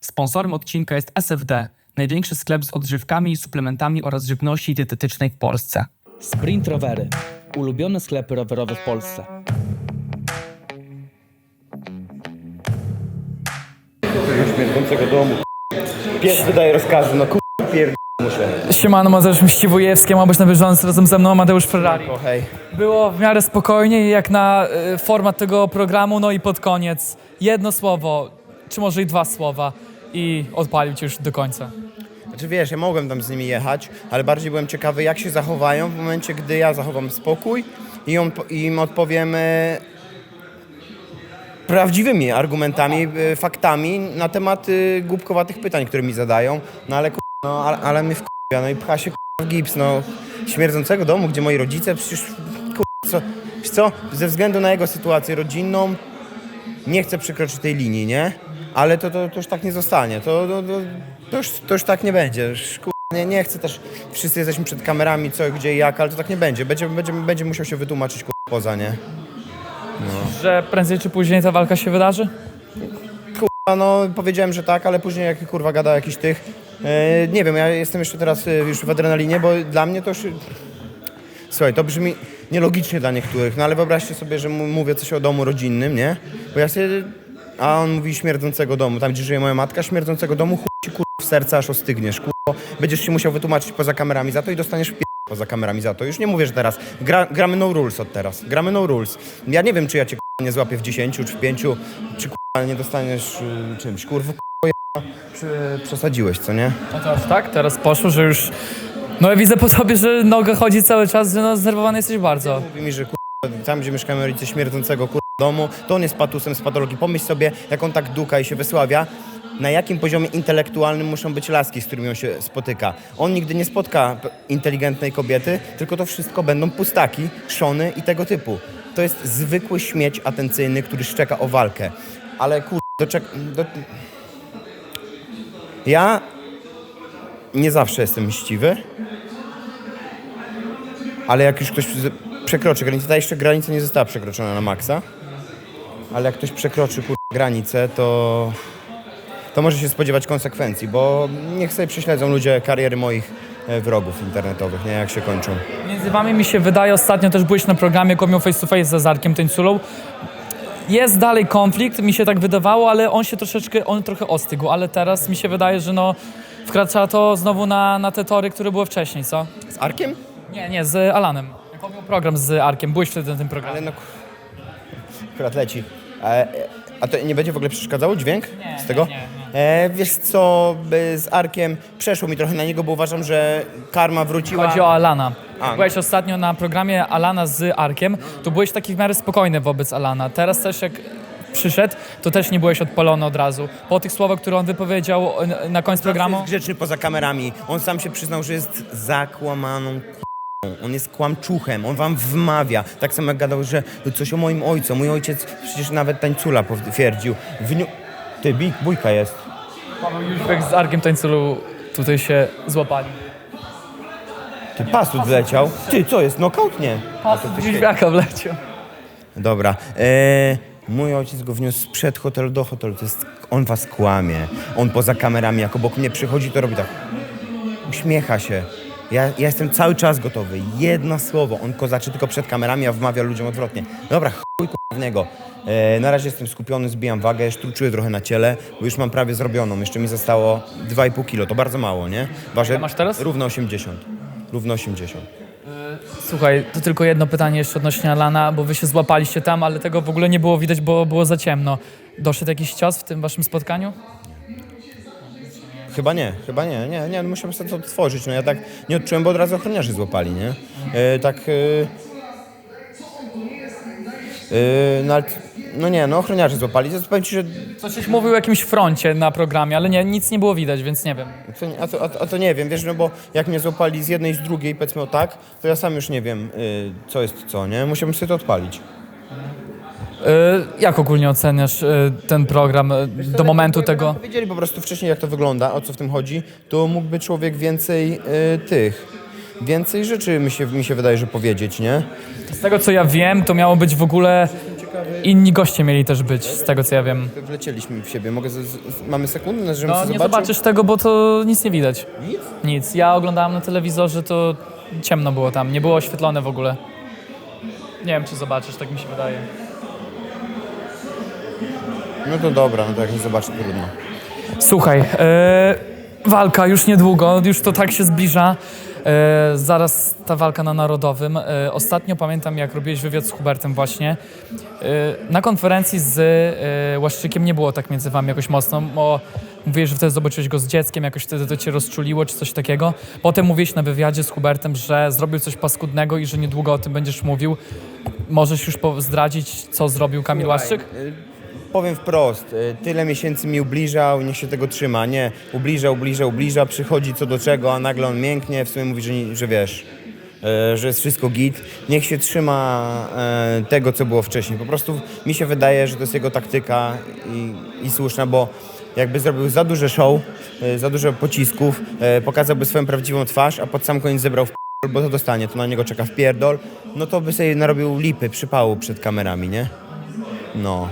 Sponsorem odcinka jest SFD, największy sklep z odżywkami i suplementami oraz żywności dietetycznej w Polsce. Sprint Rowery. Ulubione sklepy rowerowe w Polsce. śmierdzącego domu. Pies wydaje rozkazy, no kur... pierd... muszę. Siemano, Mateusz Mściwujewski, ma być na bieżąco razem ze mną Mateusz Ferrari. Hej. Było w miarę spokojnie jak na y, format tego programu, no i pod koniec jedno słowo, czy może i dwa słowa i odpalił cię już do końca. Znaczy wiesz, ja mogłem tam z nimi jechać, ale bardziej byłem ciekawy jak się zachowają w momencie, gdy ja zachowam spokój i on, im odpowiem e, prawdziwymi argumentami, e, faktami na temat e, głupkowatych pytań, które mi zadają. No ale kur... no, ale, ale mnie wkurwia, no i pcha się w gips, no. Śmierdzącego domu, gdzie moi rodzice przecież kur... co, co, ze względu na jego sytuację rodzinną nie chcę przekroczyć tej linii, nie? Ale to, to, to już tak nie zostanie. To, to, to, to, już, to już tak nie będzie. Nie, nie chcę też. Wszyscy jesteśmy przed kamerami, co, gdzie i jak, ale to tak nie będzie. Będzie, będzie, będzie musiał się wytłumaczyć kur- poza, nie? Że prędzej czy później ta walka się wydarzy? Kurwa, no powiedziałem, że tak, ale później jak kurwa gada jakiś tych. E, nie wiem, ja jestem jeszcze teraz e, już w adrenalinie, bo dla mnie to już. Słuchaj, to brzmi nielogicznie dla niektórych, no ale wyobraźcie sobie, że mówię coś o domu rodzinnym, nie? Bo ja sobie. A on mówi śmierdzącego domu, tam gdzie żyje moja matka, śmierdzącego domu, chuj ci kurwa w serce, aż ostygniesz, kurwa. Będziesz się musiał wytłumaczyć poza kamerami za to i dostaniesz p- poza kamerami za to. Już nie mówię, że teraz. Gra, gramy no rules od teraz. Gramy no rules. Ja nie wiem, czy ja cię nie złapię w 10 czy w 5, czy kurwa nie dostaniesz y, czymś. Kurwa, kurwa, czy przesadziłeś, co nie? No to aż tak, teraz poszło, że już... No ja widzę po tobie, że noga chodzi cały czas, że no zdenerwowany jesteś bardzo. Mówi mi, że kurwa, tam, gdzie mieszkają rodzice śmierdzącego kurwa domu, to on jest patusem z patologii. Pomyśl sobie, jak on tak duka i się wysławia, na jakim poziomie intelektualnym muszą być laski, z którymi on się spotyka. On nigdy nie spotka inteligentnej kobiety, tylko to wszystko będą pustaki, szony i tego typu. To jest zwykły śmieć atencyjny, który szczeka o walkę. Ale kur... Doczek... Do... Ja nie zawsze jestem mściwy, ale jak już ktoś przekroczy granicę, ta jeszcze granica nie została przekroczona na maksa, ale jak ktoś przekroczy kur... granicę, to, to może się spodziewać konsekwencji, bo niech sobie prześledzą ludzie kariery moich e, wrogów internetowych, nie jak się kończą. Między wami mi się wydaje, ostatnio też byłeś na programie Komią Face to Face z Zarkiem Tańculą. Jest dalej konflikt, mi się tak wydawało, ale on się troszeczkę, on trochę ostygł, ale teraz mi się wydaje, że no wkracza to znowu na, na te tory, które były wcześniej, co? Z Arkiem? Nie, nie, z Alanem. Jak miał program z Arkiem, byłeś wtedy na tym programie. Ale no... kur- Akurat leci. E, a to nie będzie w ogóle przeszkadzało dźwięk Nie, z tego? nie, nie, E, wiesz co, by z Arkiem przeszło mi trochę na niego, bo uważam, że karma wróciła. Chodzi o Alana. A. Byłeś ostatnio na programie Alana z Arkiem, to byłeś taki w miarę spokojny wobec Alana. Teraz też jak przyszedł, to też nie byłeś odpalony od razu. Po tych słowach, które on wypowiedział e, na końcu programu, jest grzeczny poza kamerami. On sam się przyznał, że jest zakłamaną. On jest kłamczuchem, on wam wmawia. Tak samo jak gadał, że coś o moim ojcu. Mój ojciec przecież nawet tańcula potwierdził. W niu... Ty, bij- bójka jest. Paweł Jóźwek z Arkiem Tańculu tutaj się złapali. Ty, pasut wleciał. Ty, co jest, knockout? Nie. Pasut Jóźwiaka wleciał. Dobra. E, mój ojciec go wniósł sprzed hotelu do hotelu. To jest, on was kłamie. On poza kamerami, jak obok mnie przychodzi, to robi tak. Uśmiecha się. Ja, ja jestem cały czas gotowy. Jedno słowo. On kozaczy tylko przed kamerami, a wmawia ludziom odwrotnie. Dobra, chuj niego. E, na razie jestem skupiony, zbijam wagę, jeszcze czuję trochę na ciele, bo już mam prawie zrobioną. Jeszcze mi zostało 2,5 kilo. To bardzo mało, nie? Ile masz teraz? Równo 80. Równo 80. Słuchaj, to tylko jedno pytanie jeszcze odnośnie Alana, bo wy się złapaliście tam, ale tego w ogóle nie było widać, bo było za ciemno. Doszedł jakiś cios w tym waszym spotkaniu? Chyba nie, chyba nie, nie, nie, musiałem sobie to otworzyć, no ja tak nie odczułem, bo od razu ochroniarze złapali, nie? E, tak, e, e, no, ale, no nie, no ochroniarze złapali, to powiem ci, że, Coś mówił o jakimś froncie na programie, ale nie, nic nie było widać, więc nie wiem. to, a, to, a, a to nie wiem, wiesz, no bo jak mnie złapali z jednej i z drugiej, powiedzmy o tak, to ja sam już nie wiem, e, co jest co, nie? Musiałem sobie to odpalić. Y, jak ogólnie oceniasz y, ten program y, do momentu tego? Powiedzieli po prostu wcześniej, jak to wygląda, o co w tym chodzi, to mógłby człowiek więcej e, tych, więcej rzeczy mi się, mi się wydaje, że powiedzieć, nie? Z tego co ja wiem, to miało być w ogóle inni goście mieli też być, z tego co ja wiem. Wlecieliśmy w siebie. Mogę z, z, mamy sekundę, żebym No nie zobaczysz tego, bo to nic nie widać. Nic? Nic. Ja oglądałem na telewizorze, to ciemno było tam, nie było oświetlone w ogóle. Nie wiem, czy zobaczysz, tak mi się wydaje. No to dobra, no to jak nie zobaczę, to trudno. Słuchaj, e, walka już niedługo, już to tak się zbliża. E, zaraz ta walka na Narodowym. E, ostatnio pamiętam, jak robiłeś wywiad z Hubertem właśnie. E, na konferencji z e, Łaszczykiem nie było tak między wami jakoś mocno, bo mówiłeś, że wtedy zobaczyłeś go z dzieckiem, jakoś wtedy to cię rozczuliło, czy coś takiego. Potem mówiłeś na wywiadzie z Hubertem, że zrobił coś paskudnego i że niedługo o tym będziesz mówił. Możesz już po- zdradzić, co zrobił Kamil Łaszczyk? Powiem wprost, y, tyle miesięcy mi ubliżał, niech się tego trzyma. Nie, ubliża, ubliża, ubliża, przychodzi co do czego, a nagle on mięknie, w sumie mówi, że, że wiesz, y, że jest wszystko git. Niech się trzyma y, tego, co było wcześniej. Po prostu mi się wydaje, że to jest jego taktyka i, i słuszna, bo jakby zrobił za duże show, za dużo pocisków, pokazałby swoją prawdziwą twarz, a pod sam koniec zebrał w bo to dostanie, to na niego czeka w pierdol, no to by sobie narobił lipy, przypału przed kamerami, nie? No.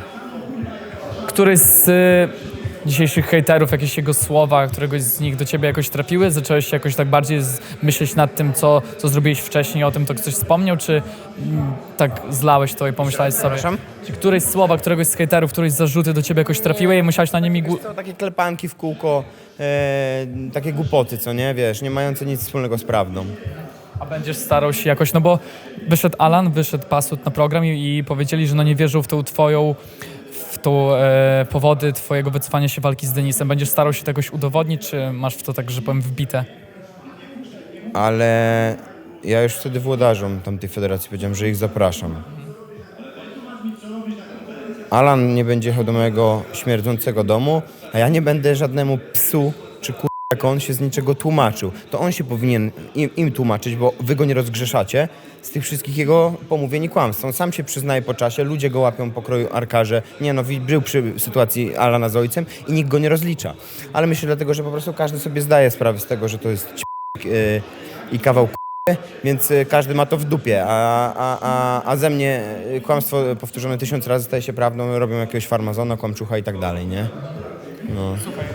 Któryś z y, dzisiejszych hejterów, jakieś jego słowa, któregoś z nich do ciebie jakoś trafiły? Zacząłeś się jakoś tak bardziej myśleć nad tym, co, co zrobiłeś wcześniej, o tym to ktoś wspomniał, czy mm, tak zlałeś to i pomyślałeś sobie? Przepraszam? Czy któreś słowa, któregoś z hejterów, któreś zarzuty do ciebie jakoś trafiły i musiałeś na nimi... Gu- To takie klepanki w kółko, e, takie głupoty, co nie, wiesz, nie mające nic wspólnego z prawdą. A będziesz starał się jakoś, no bo wyszedł Alan, wyszedł Pasut na program i, i powiedzieli, że no nie wierzą w tą twoją, w tą e, powody twojego wycofania się walki z Denisem. Będziesz starał się to jakoś udowodnić, czy masz w to tak, że powiem, wbite? Ale ja już wtedy włodarzom tamtej federacji powiedziałem, że ich zapraszam. Alan nie będzie jechał do mojego śmierdzącego domu, a ja nie będę żadnemu psu czy kur... jak on się z niczego tłumaczył. To on się powinien im, im tłumaczyć, bo wy go nie rozgrzeszacie z tych wszystkich jego pomówień i kłamstw. On sam się przyznaje po czasie, ludzie go łapią po kroju arkarze. Nie no, był przy sytuacji Alana z ojcem i nikt go nie rozlicza. Ale myślę dlatego, że po prostu każdy sobie zdaje sprawę z tego, że to jest c- yy, i kawał więc y, każdy ma to w dupie, a, a, a, a ze mnie y, kłamstwo powtórzone tysiąc razy staje się prawdą, robią jakiegoś farmazona, kłamczucha i tak dalej, nie?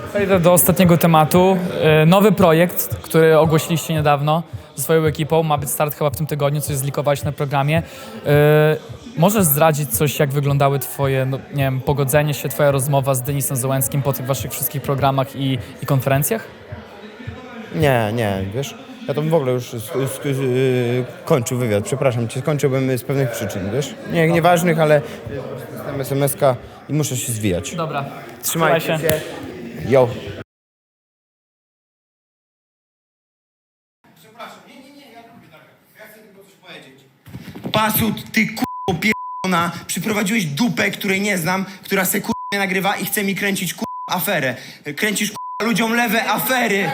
Przejdę do ostatniego tematu. E, Nowy projekt, który ogłosiliście niedawno ze swoją ekipą, ma być start chyba w tym tygodniu, coś zlikowałeś na programie. E, Możesz zdradzić coś, jak wyglądały twoje, no, nie wiem, pogodzenie się, twoja rozmowa z Denisem Załęckim po tych waszych wszystkich programach i, i konferencjach? Nie, nie, wiesz, ja to bym w ogóle już sk- sk- yy, kończył wywiad, przepraszam cię, skończyłbym z pewnych przyczyn, wiesz? Nie, nieważnych, ale dostałem SMS-ka i muszę się zwijać. Dobra. Trzymajcie Trzymaj się. się. Yo. Pasut, ty k***o pierdolona, przyprowadziłeś dupę, której nie znam, która se k***a nagrywa i chce mi kręcić k***a aferę. Kręcisz k***a ludziom lewe afery.